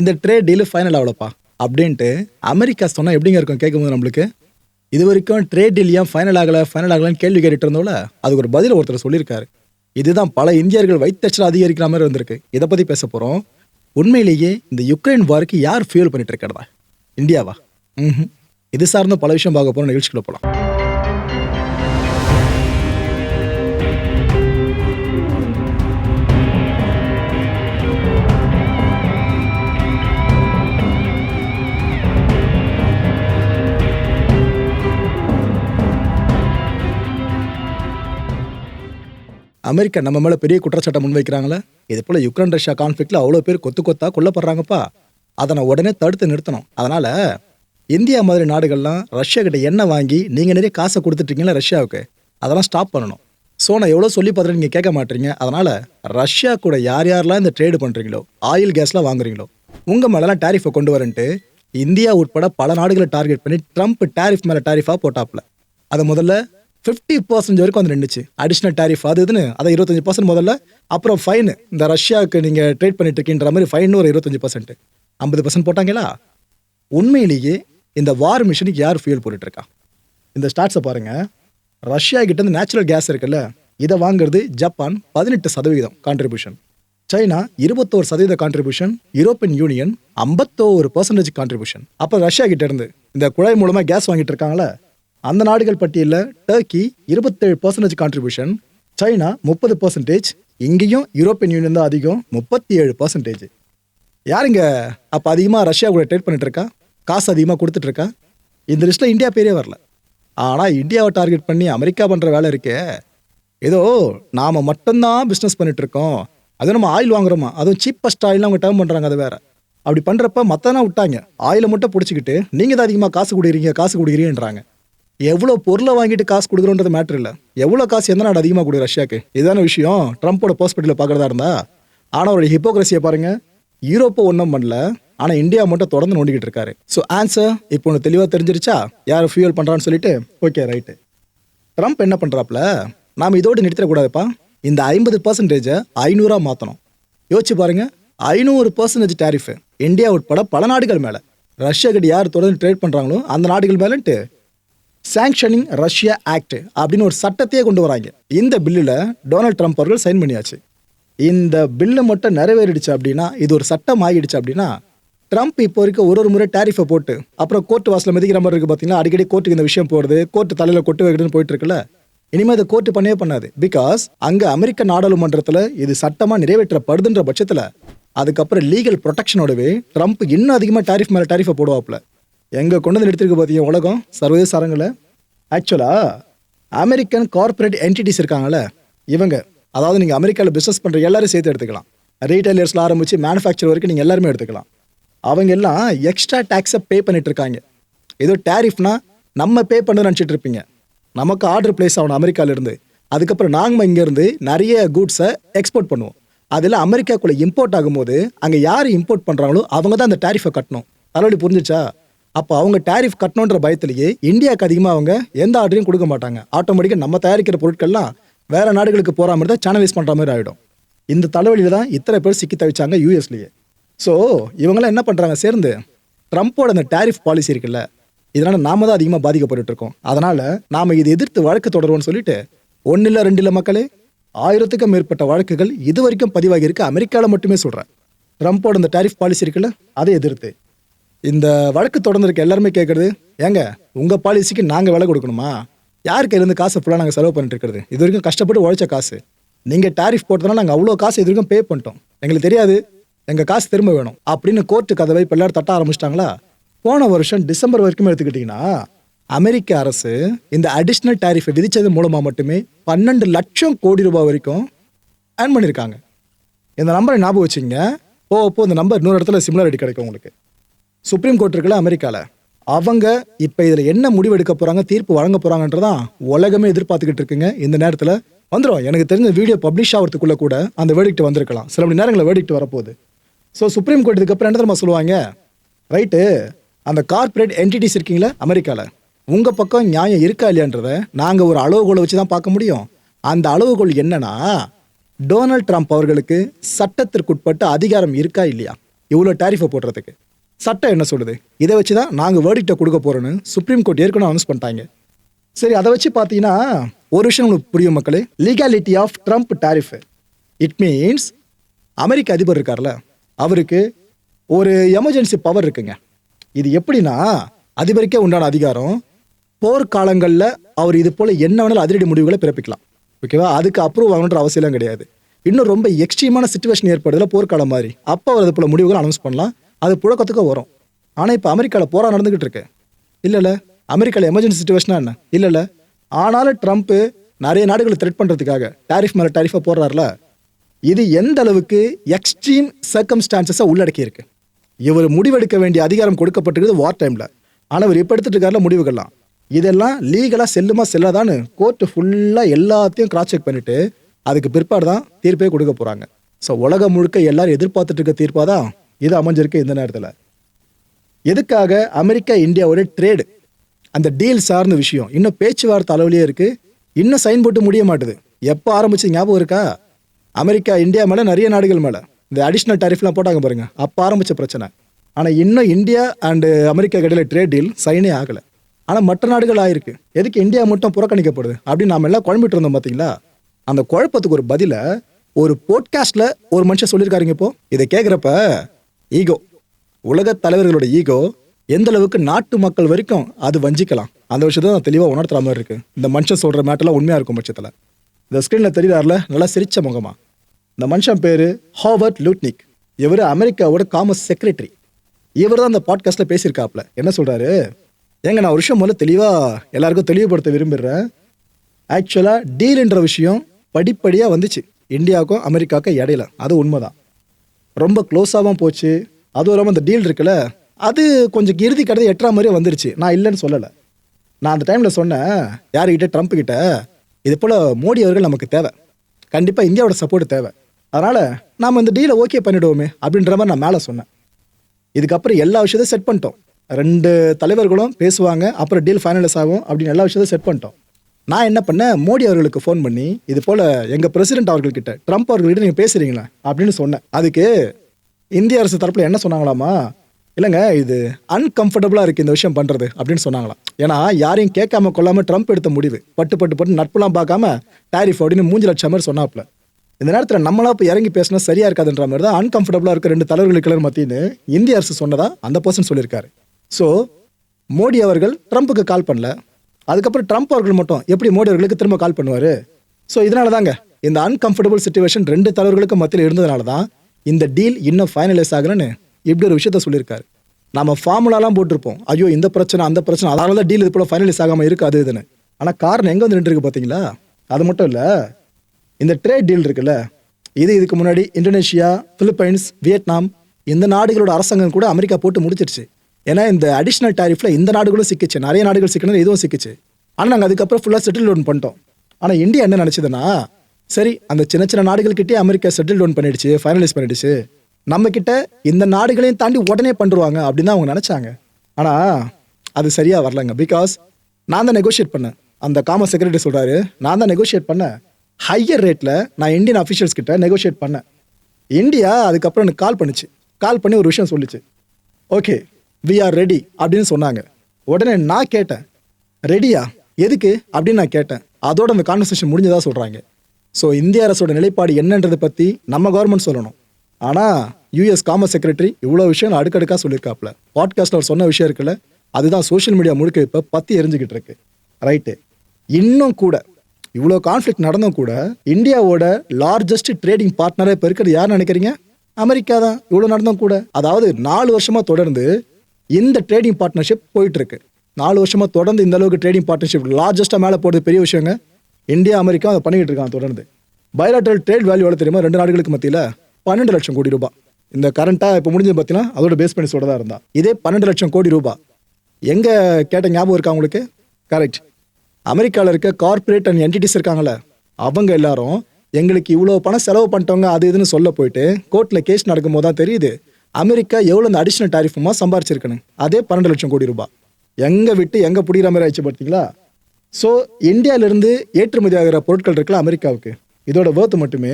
இந்த trade deal final ஆகலப்பா அப்படின்ட்டு America சொன்னால் எப்படிங்க இருக்கும் கேட்கும்போது நம்மளுக்கு? இது வரைக்கும் ட்ரேட் டீல் ஏன் ஃபைனல் ஆகலை ஃபைனல் ஆகலன்னு கேள்வி கேட்டுட்டு இருந்தோம்ல? அதுக்கு ஒரு பதில் ஒருத்தர் சொல்லியிருக்காரு. இதுதான் பல இந்தியர்கள் வைத்தச்சல் அதிகரிக்கிற மாதிரி வந்திருக்கு. இதை பற்றி பேச போகிறோம் உண்மையிலேயே இந்த யுக்ரைன் வாருக்கு யார் ஃபியூல் பண்ணிட்டு இருக்கிறதா? இந்தியாவா? ம் இது சார்ந்த பல விஷயம் பார்க்க போகிற நிகழ்ச்சிக்குள்ள போகலாம் அமெரிக்கா நம்ம மேலே பெரிய குற்றச்சாட்டை முன்வைக்கிறாங்களே? இது போல் யுக்ரைன் ரஷ்யா கான்ஃபிளிக்ல அவ்வளோ பேர் கொத்து கொத்தா கொல்லப்படுறாங்கப்பா. அதை நான் உடனே தடுத்து நிறுத்தணும். அதனால இந்தியா மாதிரி நாடுகள்லாம் ரஷ்யா கிட்ட எண்ணெய் வாங்கி நீங்கள் நிறைய காசை கொடுத்துட்டீங்களா ரஷ்யாவுக்கு. அதெல்லாம் ஸ்டாப் பண்ணணும். ஸோ நான் எவ்வளோ சொல்லி பார்த்துட்டு நீங்கள் கேட்க மாட்டீங்க. அதனால ரஷ்யா கூட யார் யாரெல்லாம் இந்த ட்ரேடு பண்ணுறீங்களோ ஆயில் கேஸ்லாம் வாங்குறீங்களோ உங்கள் மேலெல்லாம் டேரிஃபை கொண்டு வரன்ட்டு இந்தியா உட்பட பல நாடுகளை டார்கெட் பண்ணி ட்ரம்ப் டேரிஃப் மேலே டேரிஃபாக போட்டாப்ல அதை முதல்ல ஃபிஃப்டி பர்சன்ட் வரைக்கும் வந்து நின்றுச்சு அடிஷ்னல் டேரிஃப் அது இதுன்னு அதை இருபத்தஞ்சு பர்சன்ட் முதல்ல அப்புறம் ஃபைன் இந்த ரஷ்யாவுக்கு நீங்கள் ட்ரேட் பண்ணிட்டு இருக்கீன்ற மாதிரி ஃபைன் ஒரு இருபத்தஞ்சு பர்சன்ட் ஐம்பது பர்சன்ட் போட்டாங்களா? உண்மையிலேயே இந்த வார் மிஷினுக்கு யார் ஃபியூல் போட்டுட்ருக்கா? இந்த ஸ்டாட்ஸை பாருங்கள் ரஷ்யா கிட்ட இந்த நேச்சுரல் கேஸ் இருக்குல்ல இதை வாங்குறது ஜப்பான் பதினெட்டு சதவீதம் கான்ட்ரிபியூஷன் சைனா இருபத்தோரு சதவீத கான்ட்ரிபியூஷன் யூரோப்பியன் யூனியன் ஐம்பத்தோரு பர்சன்டேஜ் கான்ட்ரிபியூஷன் அப்போ ரஷ்யா கிட்ட இருந்து இந்த குழாய் மூலமாக கேஸ் வாங்கிட்டு இருக்காங்களே அந்த நாடுகள் பட்டியலில் டர்க்கி இருபத்தேழு பர்சன்டேஜ் கான்ட்ரிபியூஷன் சைனா முப்பது பர்சன்டேஜ் இங்கேயும் யூரோப்பியன் யூனியன் தான் அதிகம் முப்பத்தி ஏழு பர்சன்டேஜ் யாருங்க அப்போ அதிகமாக ரஷ்யா கூட ட்ரேட் பண்ணிட்டு இருக்கா? காசு அதிகமாக கொடுத்துட்ருக்கா இந்த லிஸ்ட்டில் இந்தியா பேரே வரல. ஆனால் இந்தியாவை டார்கெட் பண்ணி அமெரிக்கா பண்ணுற வேலை இருக்கே. ஏதோ நாம் மட்டும்தான் பிஸ்னஸ் பண்ணிகிட்ருக்கோம் இருக்கோம். அதுவும் நம்ம ஆயில் வாங்குறோமா? அதுவும் சீப்பஸ்ட் ஆயில் அவங்க டேர்ம் பண்ணுறாங்க அது வேற. அப்படி பண்ணுறப்ப மற்றனா விட்டாங்க. ஆயிலை மட்டும் பிடிச்சிக்கிட்டு நீங்கள் தான் அதிகமாக காசு கொடுக்குறீங்க காசு கொடுக்குறீங்கன்றாங்க. எவ்வளோ பொருளை வாங்கிட்டு காசு கொடுக்குறோன்றது மேட்ரு இல்லை. எவ்வளோ காசு எந்த நாடு அதிகமாக கொடுக்குற ரஷ்யாக்கு? இதுதான விஷயம். ட்ரம்ப்போட பர்ஸ்பெக்டிவில் பார்க்குறதா இருந்தா ஆனால் அவருடைய ஹிப்போக்ரஸியை பாருங்கள் யூரோப்பை ஒன்றும் பண்ணல. ஆனால் இந்தியா மட்டும் தொடர்ந்து நோண்டிக்கிட்டு இருக்காரு. ஸோ ஆன்சர் இப்போ ஒன்று தெளிவாக தெரிஞ்சிருச்சா? யார் ஃபியூல் பண்ணுறான்னு சொல்லிட்டு ஓகே ரைட்டு ட்ரம்ப் என்ன பண்ணுறாப்புல நாம் இதோடு நிறுத்திடக்கூடாதுப்பா இந்த ஐம்பது பர்சன்டேஜை ஐநூறாக மாற்றணும் யோசிச்சு பாருங்க. ஐநூறு பர்சன்டேஜ் டேரிஃபு இந்தியா உட்பட பல நாடுகள் மேலே. ரஷ்யா கிட்ட யார் தொடர்ந்து ட்ரேட் பண்ணுறாங்களோ அந்த நாடுகள் மேலன்ட்டு சாங்ஷனிங் ரஷ்யா ஆக்ட் அப்படின்னு ஒரு சட்டத்தையே கொண்டு வராங்க. இந்த பில்லில் டொனால்ட் ட்ரம்ப் அவர்கள் சைன் பண்ணியாச்சு. இந்த பில்லு மட்டும் நிறைவேறிடுச்சு அப்படின்னா இது ஒரு சட்டம் ஆகிடுச்சு அப்படின்னா ட்ரம்ப் இப்போ வரைக்கும் ஒரு ஒரு முறை டேரிஃபை போட்டு அப்புறம் கோர்ட் வாசலில் மிதிக்கிற மாதிரி இருக்குது பார்த்தீங்கன்னா அடிக்கடி கோர்ட்டுக்கு இந்த விஷயம் போகிறது கோர்ட்டு தலையில் கொட்டு வைக்கிறதுன்னு போயிட்டு இருக்குல்ல? இனிமேல் அதை கோர்ட்டு பண்ணவே பண்ணாது. பிகாஸ் அங்கே அமெரிக்க நாடாளுமன்றத்தில் இது சட்டமாக நிறைவேற்றப்படுதுன்ற பட்சத்தில் அதுக்கப்புறம் லீகல் ப்ரொடெக்ஷனோடவே ட்ரம்ப் இன்னும் அதிகமாக டேரிஃப் மேலே டேரிஃபை போடுவாப்பில். எங்கே கொண்டு வந்து நிறுத்திருக்கு பார்த்தீங்க உலகம்? சர்வதேச அரங்கில். ஆக்சுவலாக அமெரிக்கன் கார்ப்பரேட் என்டிட்டிஸ் இருக்காங்கல்ல இவங்க. அதாவது நீங்கள் அமெரிக்காவில் பிஸ்னஸ் பண்ணுற எல்லாரும் சேர்த்து எடுத்துக்கலாம். ரீட்டைலர்ஸில் ஆரம்பித்து மேனுஃபேக்சர் வரைக்கும் நீங்கள் எல்லாருமே எடுத்துக்கலாம். அவங்க எல்லாம் எக்ஸ்ட்ரா டேக்ஸை பே பண்ணிட்டு இருக்காங்க. ஏதோ டேரிஃப்னா நம்ம பே பண்ண நினச்சிட்டு இருப்பீங்க. நமக்கு ஆர்டர் பிளேஸ் ஆகணும் அமெரிக்காவிலேருந்து அதுக்கப்புறம் நாங்கள் இங்கேருந்து நிறைய கூட்ஸை எக்ஸ்போர்ட் பண்ணுவோம். அதில் அமெரிக்காக்குள்ளே இம்போர்ட் ஆகும்போது அங்கே யார் இம்போர்ட் பண்ணுறாங்களோ அவங்க தான் அந்த டேரிஃபை கட்டணும். தலைவலி புரிஞ்சுச்சா? அப்போ அவங்க டேரிஃப் கட்டணுன்ற பயத்திலேயே இந்தியாவுக்கு அதிகமாக அவங்க எந்த ஆர்டரையும் கொடுக்க மாட்டாங்க. ஆட்டோமேட்டிக்காக நம்ம தயாரிக்கிற பொருட்கள்லாம் வேற நாடுகளுக்கு போகிற மாதிரி தான் சேனலைஸ் பண்ணுற மாதிரி ஆகிடும் இந்த தலைவலியில் தான் இத்தனை பேர் சிக்கி தவிச்சாங்க யூஎஸ்லேயே ஸோ இவங்கெல்லாம் என்ன பண்ணுறாங்க சேர்ந்து ட்ரம்ப்போட அந்த டேரிஃப் பாலிசி இருக்குல்ல இதனால் நாம தான் அதிகமாக பாதிக்கப்பட்டு இருக்கோம். அதனால் நாம் இதை எதிர்த்து வழக்கு தொடருவோம்னு சொல்லிட்டு ஒன்றும் இல்லை ரெண்டு இல்லை மக்களே ஆயிரத்துக்கும் மேற்பட்ட வழக்குகள் இது வரைக்கும் பதிவாகி இருக்கு. அமெரிக்காவில் மட்டுமே சொல்கிறேன் ட்ரம்ப்போட இந்த டேரிஃப் பாலிசி இருக்குல்ல அதை எதிர்த்து. இந்த வழக்கு தொடர்ந்துருக்க எல்லாருமே கேட்குறது ஏங்க உங்கள் பாலிசிக்கு நாங்கள் விலை கொடுக்கணுமா? யார் கையிலேருந்து காசு ஃபுல்லாக நாங்கள் செலவு பண்ணிட்டு இருக்கிறது? இது வரைக்கும் கஷ்டப்பட்டு உழைச்ச காசு. நீங்கள் டேரிஃப் போட்டதுனால நாங்கள் அவ்வளோ காசு இது வரைக்கும் பே பண்ணிட்டோம். எங்களுக்கு தெரியாது எங்கள் காசு திரும்ப வேணும். அப்படின்னு கோர்ட்டு கதவை இப்போ எல்லாரும் தட்ட ஆரம்பிச்சிட்டாங்களா? போன வருஷம் டிசம்பர் வரைக்கும் எடுத்துக்கிட்டிங்கன்னா அமெரிக்க அரசு இந்த அடிஷ்னல் டேரிஃபை விதித்தது மூலமாக மட்டுமே பன்னெண்டு லட்சம் கோடி ரூபாய் வரைக்கும் ஏர்ன் பண்ணியிருக்காங்க இந்த நம்பரை ஞாபகம் வச்சுங்க போ போ இந்த நம்பர் இன்னொரு இடத்துல சிம்லர் சிமிலாரிட்டி கிடைக்கும் உங்களுக்கு. சுப்ரீம் கோர்ட் இருக்குல்ல அமெரிக்காவில் அவங்க இப்போ இதில் என்ன முடிவு எடுக்க போகிறாங்க தீர்ப்பு வழங்க போகிறாங்கன்றதான் உலகமே எதிர்பார்த்துக்கிட்டு இருக்குங்க. இந்த நேரத்தில் வந்துடும் எனக்கு தெரிஞ்ச வீடியோ பப்ளிஷ் ஆகிறதுக்குள்ளே கூட அந்த வேடிக்ட் வந்திருக்கலாம். சில மணி நேரங்களில் வேடிக்ட் வரப்போகுது. ஸோ சுப்ரீம் கோர்ட் இதுக்கப்புறம் என்ன தெரியுமா சொல்லுவாங்க? ரைட்டு அந்த கார்ப்பரேட் என்டிட்டிஸ் இருக்கீங்களா அமெரிக்காவில் உங்கள் பக்கம் நியாயம் இருக்கா இல்லையான்றதை நாங்கள் ஒரு அளவுகோலை வச்சு தான் பார்க்க முடியும். அந்த அளவுகோல் என்னன்னா டொனால்ட் ட்ரம்ப் அவர்களுக்கு சட்டத்திற்குட்பட்ட அதிகாரம் இருக்கா இல்லையா? இவ்வளோ டேரிஃபை போடுறதுக்கு. சட்டம் என்ன சொல்லுது? இதை வச்சு தான் நாங்கள் வேர்டிக்டை கொடுக்க போகிறோன்னு சுப்ரீம் கோர்ட் ஏற்கனவே அனௌன்ஸ் பண்ணிட்டாங்க. சரி அதை வச்சு பார்த்தீங்கன்னா ஒரு விஷயம் உங்களுக்கு புரியும் மக்களே. Legality of Trump tariff it means அமெரிக்க அதிபர் இருக்கார்ல அவருக்கு ஒரு எமர்ஜென்சி பவர் இருக்குங்க. இது எப்படின்னா அதிபருக்கே உண்டான அதிகாரம். போர்க்காலங்களில் அவர் இது போல் என்ன வேணாலும் அதிரடி முடிவுகளை பிறப்பிக்கலாம். ஓகேவா அதுக்கு அப்ரூவ் ஆகணுன்ற அவசியம் கிடையாது. இன்னும் ரொம்ப எக்ஸ்ட்ரீமான சுச்சுவேஷன் ஏற்படுதல போர்க்காலம் மாதிரி. அப்போ அவர் அது போல் முடிவுகள் அனௌன்ஸ் பண்ணலாம். அது புழக்கத்துக்கு வரும். ஆனால் இப்போ அமெரிக்காவில் போரா நடந்துக்கிட்டு இருக்கு. இல்லைல்ல அமெரிக்காவில் எமர்ஜென்சி சுச்சுவேஷனாக என்ன? இல்லைல்ல. ஆனாலும் ட்ரம்ப்பு நிறைய நாடுகளை த்ரெட் பண்ணுறதுக்காக டாரிஃப் மேலே டாரிஃபாக போடுறாருல? இது எந்த அளவுக்கு எக்ஸ்ட்ரீம் சர்க்கம்ஸ்டான்சஸை உள்ளடக்கி இருக்கு? இவர் முடிவெடுக்க வேண்டிய அதிகாரம் கொடுக்கப்பட்டிருக்குது வார் டைமில் ஆனால் இவர் இப்போ எடுத்துட்டு இருக்காருல முடிவுகள்லாம். இதெல்லாம் லீகலாக செல்லுமா செல்லாதான்னு கோர்ட்டு ஃபுல்லாக எல்லாத்தையும் கிராஸ் செக் பண்ணிவிட்டு அதுக்கு பிற்பாடு தான் தீர்ப்பே கொடுக்க போகிறாங்க ஸோ உலகம் முழுக்க எல்லாரும் எதிர்பார்த்துட்டு இருக்க தீர்ப்பாக தான் இது அமைஞ்சிருக்கு இந்த நேரத்தில். எதுக்காக அமெரிக்கா இந்தியாவோட ட்ரேடு அந்த டீல் சார்ந்த விஷயம். இன்னும் பேச்சுவார்த்தை அளவுலேயே இருக்குது இன்னும் சைன் போட்டு முடிய மாட்டுது. எப்போ ஆரம்பிச்சு ஞாபகம் இருக்கா? அமெரிக்கா இந்தியா மேலே நிறைய நாடுகள் மேலே. இந்த அடிஷ்னல் டாரிஃப்லாம் போட்டாங்க பாருங்க. அப்போ ஆரம்பித்த பிரச்சனை. ஆனால் இன்னும் இந்தியா அண்டு அமெரிக்கா கடையில் ட்ரேட் டீல் சைனே ஆகலை. ஆனால் மற்ற நாடுகள் ஆயிருக்கு. எதுக்கு இந்தியா மட்டும் புறக்கணிக்கப்படுது அப்படின்னு நாம எல்லாம் குழம்பிட்டு இருந்தோம் பார்த்தீங்களா அந்த குழப்பத்துக்கு ஒரு பதில ஒரு போட்காஸ்ட்ல ஒரு மனுஷன் சொல்லியிருக்காருங்க இப்போ. இதை கேட்குறப்ப ஈகோ. உலகத் தலைவர்களோட ஈகோ எந்த அளவுக்கு நாட்டு மக்கள் வரைக்கும் அது வஞ்சிக்கலாம். அந்த விஷயத்தை நான் தெளிவாக உணர்த்துற மாதிரி இருக்கு. இந்த மனுஷன் சொல்கிற மேட்டெல்லாம் உண்மையாக இருக்கும் பட்சத்தில். இந்த ஸ்க்ரீனில் தெரியுறாருல நல்லா சிரிச்ச முகமா. இந்த மனுஷன் பேர் ஹாவர்ட் லூட்னிக். இவர் அமெரிக்காவோட காமர்ஸ் செக்ரட்டரி. இவர் தான் அந்த பாட்காஸ்ட்டில் பேசியிருக்காப்ல என்ன சொல்கிறாரு ஏங்க நான் ஒரு விஷயம் முதல்ல தெளிவாக எல்லாருக்கும் தெளிவுபடுத்த விரும்புகிறேன் ஆக்சுவலாக டீல்ன்ற விஷயம் படிப்படியாக வந்துச்சு. இந்தியாவுக்கும் அமெரிக்காவுக்கும் இடையில. அது உண்மைதான். ரொம்ப க்ளோஸாகவும் போச்சு. அதுவும் இல்லாமல் அந்த டீல் இருக்குல்ல அது கொஞ்சம் இறுதி கடை எட்டுற மாதிரியே வந்துருச்சு. நான் இல்லைன்னு சொல்லலை. நான் அந்த டைமில் சொன்னேன் யார்கிட்ட? ட்ரம்ப் கிட்ட. இது போல் மோடி அவர்கள் நமக்கு தேவை. கண்டிப்பாக இந்தியாவோட சப்போர்ட் தேவை. அதனால் நாம் இந்த டீலை ஓகே பண்ணிவிடுவோமே அப்படின்ற மாதிரி நான் மேலே சொன்னேன். இதுக்கப்புறம் எல்லா விஷயத்தையும் செட் பண்ணிட்டோம். ரெண்டு தலைவர்களும் பேசுவாங்க அப்புறம் டீல் ஃபைனலைஸ் ஆகும் அப்படின்னு எல்லா விஷயத்தையும் செட் பண்ணிட்டோம். நான் என்ன பண்ணேன்? மோடி அவர்களுக்கு ஃபோன் பண்ணி இது போல் எங்கள் பிரசிடென்ட் அவர்கள்கிட்ட ட்ரம்ப் அவர்கள்கிட்ட நீங்கள் பேசுகிறீங்களா அப்படின்னு சொன்னேன். அதுக்கு இந்திய அரசு தரப்பில் என்ன சொன்னாங்களாமா இல்லைங்க இது அன்கம்ஃபர்டபுளாக இருக்குது இந்த விஷயம் பண்ணுறது அப்படின்னு சொன்னாங்களாம். ஏன்னா யாரையும் கேட்காம கொள்ளாமல் ட்ரம்ப் எடுத்த முடிவு. பட்டு பட்டு பட்டு நட்புலாம் பார்க்காம டேரிஃப் அப்படின்னு மூஞ்சி லட்சம் மாதிரி சொன்னாப்ல இந்த நேரத்தில் நம்மளா இப்போ இறங்கி பேசினா சரியா இருக்காதுன்ற மாதிரி தான் அன்கம்ஃபர்டபுளாக இருக்க ரெண்டு தலைவர்களுக்கு மத்தின்னு இந்திய அரசு சொன்னதா அந்த பர்சன் சொல்லியிருக்காரு. ஸோ மோடி அவர்கள் ட்ரம்ப்புக்கு கால் பண்ணல. அதுக்கப்புறம் ட்ரம்ப் அவர்கள் மட்டும் எப்படி மோடி அவர்களுக்கு திரும்ப கால் பண்ணுவார்? ஸோ இதனால தாங்க இந்த அன்கம்ஃபர்டபுள் சுச்சுவேஷன் ரெண்டு தலைவர்களுக்கு மத்தியில் இருந்ததுனால தான் இந்த டீல் இன்னும் ஃபைனலைஸ் ஆகலன்னு இப்படி ஒரு விஷயத்த சொல்லியிருக்காரு. நம்ம ஃபார்முலாலாம் போட்டிருப்போம். ஐயோ இந்த பிரச்சனை அந்த பிரச்சனை. அதனால தான் டீல் இது போல் ஃபைனலைஸ் ஆகாமல் இருக்காது அது இதுன்னு. ஆனால் காரணம் எங்கே வந்து நின்றுருக்கு பார்த்தீங்களா அது மட்டும் இல்லை இந்த ட்ரேட் டீல் இருக்குல்ல இது இதுக்கு முன்னாடி இந்தோனேஷியா பிலிப்பைன்ஸ் வியட்நாம் இந்த நாடுகளோட அரசாங்கம் கூட அமெரிக்கா போட்டு முடிச்சிருச்சு. ஏன்னா இந்த அடிஷ்னல் டாரிஃபில் இந்த நாடுகளும் சிக்கிச்சு. நிறைய நாடுகள் சிக்கணும் இதுவும் சிக்கிச்சு. ஆனால் நாங்கள் அதுக்கப்புறம் ஃபுல்லாக செட்டில் டவுன் பண்ணிட்டோம். ஆனால் இந்தியா என்ன நினச்சதுன்னா சரி அந்த சின்ன சின்ன நாடுகள்கிட்டே அமெரிக்கா செட்டில் டவுன் பண்ணிடுச்சு ஃபைனலைஸ் பண்ணிடுச்சு. நம்மக்கிட்ட இந்த நாடுகளையும் தாண்டி உடனே பண்ணுருவாங்க அப்படின்னு தான் அவங்க நினச்சாங்க. ஆனால் அது சரியாக வரலங்க. பிகாஸ் நான் தான் நெகோஷியேட் பண்ணேன். அந்த காமர்ஸ் செக்ரட்டரி சொல்கிறாரு நான் தான் நெகோஷியேட் பண்ணேன். ஹையர் ரேட்டில் நான் இந்தியன் அஃபிஷியல்ஸ் கிட்ட நெகோஷியேட் பண்ணேன். இந்தியா அதுக்கப்புறம் எனக்கு கால் பண்ணுச்சு. கால் பண்ணி ஒரு விஷயம் சொல்லுச்சு. ஓகே வி ஆர் ரெடி அப்படின்னு சொன்னாங்க. உடனே நான் கேட்டேன் ரெடியா எதுக்கு? அப்படின்னு நான் கேட்டேன். அதோட அந்த கான்வர்சேஷன் முடிஞ்சதாக சொல்கிறாங்க ஸோ இந்திய அரசோட நிலைப்பாடு என்னன்றதை பற்றி நம்ம கவர்மெண்ட் சொல்லணும். ஆனால் யூஎஸ் காமர்ஸ் செக்ரட்டரி இவ்வளோ விஷயம் அடுக்கடுக்காக சொல்லியிருக்காப்புல. பாட்காஸ்ட்டில் அவர் சொன்ன விஷயம் இருக்குல்ல அதுதான் சோஷியல் மீடியா முழுக்க இப்போ பற்றி எரிஞ்சுக்கிட்டு இருக்கு. ரைட்டு இன்னும் கூட இவ்வளோ கான்ஃப்ளிக் நடந்தும் கூட இந்தியாவோட லார்ஜஸ்ட் ட்ரேடிங் பார்ட்னராக இப்போ இருக்கிறது யார் நினைக்கிறீங்க? அமெரிக்கா தான் இவ்வளோ நடந்தும் கூட. அதாவது நாலு வருஷமாக தொடர்ந்து இந்த ட்ரேடிங் பார்ட்னர்ஷிப் போயிட்டு இருக்கு நாலு வருஷமா தொடர்ந்து இந்த அளவுக்கு ட்ரேடிங் பார்ட்னர்ஷிப் லார்ஜஸ்ட்டாக மேலே போகிறது பெரிய விஷயங்க. இந்தியா அமெரிக்கா அதை பண்ணிக்கிட்டு இருக்காங்க தொடர்ந்து. பயோலாட்ரல் ட்ரேட் வேல்யூ எவ்வளோ தெரியுமா? ரெண்டு நாடுகளுக்கு மத்தியில் பன்னெண்டு லட்சம் கோடி ரூபாய். இந்த கரண்ட்டாக இப்போ முடிஞ்சது பார்த்தீங்கன்னா அதோட பேஸ் பண்ணி சொல்கிறதா இருந்தா. இதே பன்னெண்டு லட்சம் கோடி ரூபாய். எங்கே கேட்ட ஞாபகம் இருக்கா உங்களுக்கு? கரெக்ட் அமெரிக்காவில் இருக்க கார்ப்பரேட் அண்ட் என்டிட்டிஸ் இருக்காங்கள அவங்க எல்லாரும் எங்களுக்கு இவ்வளோ பணம் செலவு பண்ணிட்டவங்க அது இதுன்னு சொல்ல போயிட்டு கோர்ட்டில் கேஸ் நடக்கும்போது தான் தெரியுது. அமெரிக்கா எவ்வளோ அந்த அடிஷ்னல் டாரிஃபுமா சம்பாரிச்சிருக்கணும்? அதே பன்னெண்டு லட்சம் கோடி ரூபாய். எங்கே விட்டு எங்கே பிடிக்கிற மாதிரி ஆயிடுச்சு பார்த்தீங்களா? ஸோ இந்தியாவிலேருந்து ஏற்றுமதி ஆகிற பொருட்கள் இருக்குல்ல அமெரிக்காவுக்கு? இதோட வேர்த்து மட்டுமே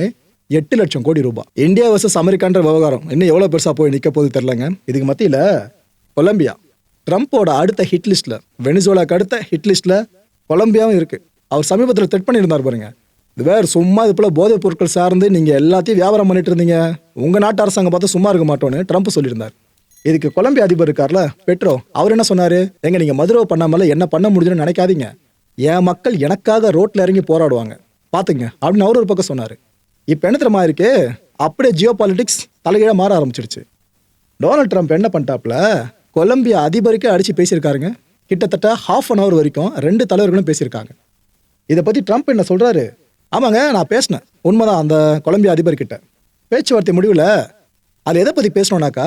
எட்டு லட்சம் கோடி ரூபாய். இந்தியா வர்சஸ் அமெரிக்கான்ற விவகாரம். இன்னும் எவ்வளோ பெருசாக போய் நிற்க போது தெரிலங்க இதுக்கு மத்தியில் கொலம்பியா. ட்ரம்ப்போட அடுத்த ஹிட் லிஸ்ட்டில் வெனிசுலாக்கு அடுத்த ஹிட் லிஸ்ட்டில் கொலம்பியாவும் இருக்குது அவர் சமீபத்தில் த்ரெட் பண்ணியிருந்தார் பாருங்கள் இது வேறு சும்மா இது போல் போதைப் பொருட்கள் சார்ந்து நீங்கள் எல்லாத்தையும் வியாபாரம் பண்ணிட்டு இருந்தீங்க. உங்கள் நாட்டு அரசாங்கம் பார்த்தா சும்மா இருக்க மாட்டோன்னு ட்ரம்ப் சொல்லியிருந்தார். இதுக்கு கொலம்பியா அதிபர் இருக்கார்ல பெட்ரோ அவர் என்ன சொன்னார்? எங்க நீங்கள் மதுரோ பண்ணாமல என்ன பண்ண முடியும்னு நினைக்காதீங்க. என் மக்கள் எனக்காக ரோட்டில் இறங்கி போராடுவாங்க. பார்த்துங்க அப்படின்னு அவர் ஒரு பக்கம் சொன்னார். இப்போ என்ன தெரியுமா இருக்கு? அப்படியே ஜியோ பாலிட்டிக்ஸ் தலைகீழாக மாற ஆரம்பிச்சிடுச்சு டொனால்ட் ட்ரம்ப் என்ன பண்ணிட்டாப்ல கொலம்பியா அதிபருக்கே அடித்து பேசியிருக்காருங்க. கிட்டத்தட்ட ஹாஃப் அன் ஹவர் வரைக்கும் ரெண்டு தலைவர்களும் பேசியிருக்காங்க. இதை பற்றி ட்ரம்ப் என்ன சொல்கிறாரு ஆமாங்க நான் பேசினேன். உண்மைதான் அந்த கொலம்பியா அதிபர்கிட்ட. பேச்சுவார்த்தை முடிவில் அது எதை பற்றி பேசணும்னாக்கா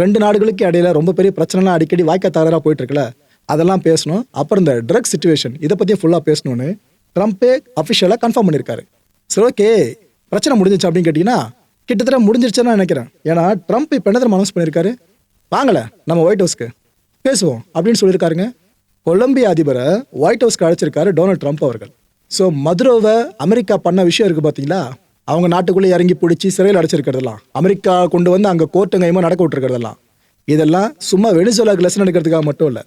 ரெண்டு நாடுகளுக்கு இடையில ரொம்ப பெரிய பிரச்சனைலாம் அடிக்கடி வாய்க்க தகராக போயிட்டு இருக்குல்ல அதெல்லாம் பேசணும். அப்புறம் இந்த ட்ரக் சுச்சுவேஷன் இதை பற்றியும் ஃபுல்லாக பேசணும்னு ட்ரம்ப்பே அஃபிஷியலாக கன்ஃபார்ம் பண்ணியிருக்காரு. சரி ஓகே பிரச்சனை முடிஞ்சிச்சு அப்படின்னு கேட்டிங்கன்னா கிட்டத்தட்ட முடிஞ்சிருச்சுன்னு நினைக்கிறேன். ஏன்னா ட்ரம்ப் இப்போ என்ன தெரியுமா அனௌன்ஸ் பண்ணியிருக்காரு? வாங்கல நம்ம ஒயிட் ஹவுஸ்க்கு பேசுவோம் அப்படின்னு சொல்லியிருக்காருங்க. கொலம்பியா அதிபரை ஒயிட் ஹவுஸ்க்கு அழைச்சிருக்காரு டொனால்ட் ட்ரம்ப் அவர்கள். ஸோ மதுரோவை அமெரிக்கா பண்ண விஷயம் இருக்குது பார்த்தீங்களா அவங்க நாட்டுக்குள்ளே இறங்கி பிடிச்சி சிறையில் அடைச்சிருக்கிறதெல்லாம். அமெரிக்கா கொண்டு வந்து அங்கே கோர்ட்டு கைமா நடக்க விட்டுருக்கிறதெல்லாம். இதெல்லாம் சும்மா வெனிசுலாவுக்கு லெசன் எடுக்கிறதுக்காக மட்டும் இல்லை.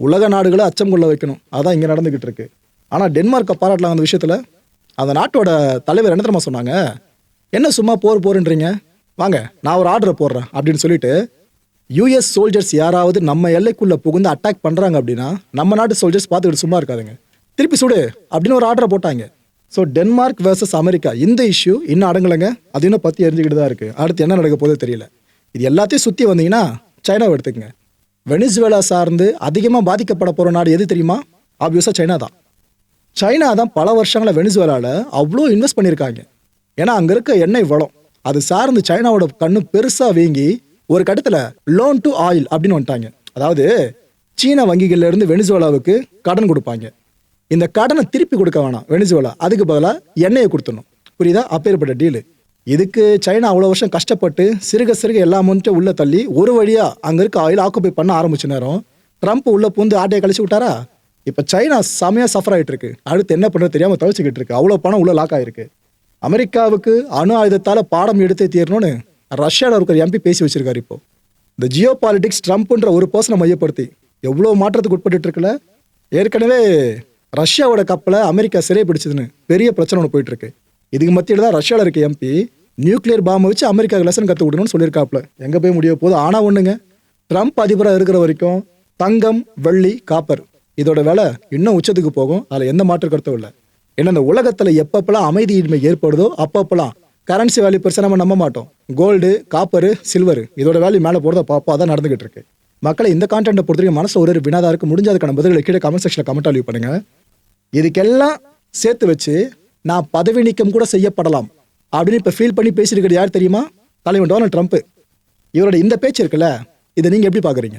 உலக நாடுகளை அச்சம் கொள்ள வைக்கணும். அதான் இங்கே நடந்துக்கிட்டு இருக்கு. ஆனால் டென்மார்க்கை பாராட்டலாம் அந்த விஷயத்தில் அந்த நாட்டோட தலைவர் என்ன தெரியுமா சொன்னாங்க? என்ன சும்மா போர் போருன்றீங்க? வாங்க நான் ஒரு ஆர்டரை போடுறேன் அப்படின்னு சொல்லிட்டு யூஎஸ் சோல்ஜர்ஸ் யாராவது நம்ம எல்லைக்குள்ளே புகுந்து அட்டாக் பண்ணுறாங்க அப்படின்னா நம்ம நாட்டு சோல்ஜர்ஸ் பார்த்துக்கிட்டு சும்மா இருக்காதுங்க. திருப்பி சுடு அப்படின்னு ஒரு ஆர்டரை போட்டாங்க. ஸோ டென்மார்க் வேர்சஸ் அமெரிக்கா இந்த இஷ்யூ இன்னும் அடங்கலைங்க. அது இன்னும் பற்றி எரிஞ்சுக்கிட்டு தான் இருக்குது அடுத்து என்ன நடக்க போதோ தெரியல. இது எல்லாத்தையும் சுற்றி வந்தீங்கன்னா சைனாவை எடுத்துக்கங்க. வெனிசுவேலா சார்ந்து அதிகமாக பாதிக்கப்பட போகிற நாடு எது தெரியுமா? ஆப்வியஸாக சைனா தான். சைனா தான் பல வருஷங்களில் வெனிசுவேலாவில் அவ்வளோ இன்வெஸ்ட் பண்ணியிருக்காங்க. ஏன்னா அங்கே இருக்க எண்ணெய் வளம். அது சார்ந்து சைனாவோட கண்ணு பெருசாக வீங்கி ஒரு கட்டத்தில் லோன் டு ஆயில் அப்படின்னு வந்துட்டாங்க. அதாவது சீன வங்கிகள்லேருந்து வெனிசுவேலாவுக்கு கடன் கொடுப்பாங்க. இந்த கடனை திருப்பி கொடுக்க வேணாம். வெனிசுவலா. அதுக்கு பதிலாக எண்ணெயை கொடுத்துடணும். புரியுதா? அப்பேற்பட்ட டீலு இதுக்கு சைனா அவ்வளோ வருஷம் கஷ்டப்பட்டு சிறுக சிறுக எல்லா அமௌண்ட்டும் உள்ளே தள்ளி ஒரு வழியாக அங்கே இருக்க ஆயில் ஆக்குப்பை பண்ண ஆரம்பிச்ச நேரம் ட்ரம்ப் உள்ளே பூந்து ஆட்டையை கழிச்சு விட்டாரா? இப்போ சைனா செமையாக சஃபர் ஆகிட்டு இருக்கு. அடுத்து என்ன பண்ணுறது தெரியாமல் தவிச்சுக்கிட்டு இருக்கு. அவ்வளோ பணம் உள்ள லாக் ஆகிருக்கு அமெரிக்காவுக்கு அணு ஆயுதத்தால் பாடம் எடுத்து தீரணும்னு ரஷ்யாவில் இருக்கிற எம்பி பேசி வச்சிருக்காரு இப்போ. இந்த ஜியோ பாலிடிக்ஸ் ட்ரம்ப்ன்ற ஒரு பர்சனை மையப்படுத்தி எவ்வளோ மாற்றத்துக்கு உட்பட்டு இருக்குல்ல ஏற்கனவே ரஷ்யாவோட கப்பலை அமெரிக்கா சிறை பிடிச்சதுன்னு பெரிய பிரச்சனை ஒன்று போயிட்டு இருக்கு. இதுக்கு மத்தியில் தான் ரஷ்யாவில் இருக்க எம்பி நியூக்ளியர் பாம்பை வச்சு அமெரிக்காவுக்கு லெசன் கற்றுக் விடணும்னு சொல்லியிருக்காப்புல. எங்கே போய் முடிய போகுது? ஆனால் ஒன்றுங்க ட்ரம்ப் அதிபராக இருக்கிற வரைக்கும் தங்கம் வெள்ளி காப்பர் இதோட விலை இன்னும் உச்சத்துக்கு போகும். அதில் எந்த மாற்று கருத்தும் இல்லை. ஏன்னா இந்த உலகத்தில் எப்பப்பெல்லாம் அமைதியின்மை ஏற்படுதோ அப்பப்பெல்லாம் கரன்சி வேல்யூ பெருசாக நம்ம நம்ப மாட்டோம். கோல்டு காப்பரு சில்வர் இதோட வேல்யூ மேலே போகிறத பாப்பா தான் நடந்துகிட்டு இருக்கு. மக்களை இந்த கான்டென்ட்டை பொறுத்தவரைக்கும் மனசு ஒரு ஒரு வினாதா இருக்கு. முடிஞ்ச அதுக்கான பதில்களை கீழே கமெண்ட் செக்ஷனில் கமெண்ட் லீவ் பண்ணுங்க. இதுக்கெல்லாம் சேர்த்து வச்சு நான் பதவி நீக்கம் கூட செய்யப்படலாம் அப்படின்னு இப்போ ஃபீல் பண்ணி பேசியிருக்கிறது யார் தெரியுமா? தலைவன் டொனால்ட் ட்ரம்ப். இவரோட இந்த பேச்சு இருக்குல்ல இதை நீங்கள் எப்படி பார்க்குறீங்க?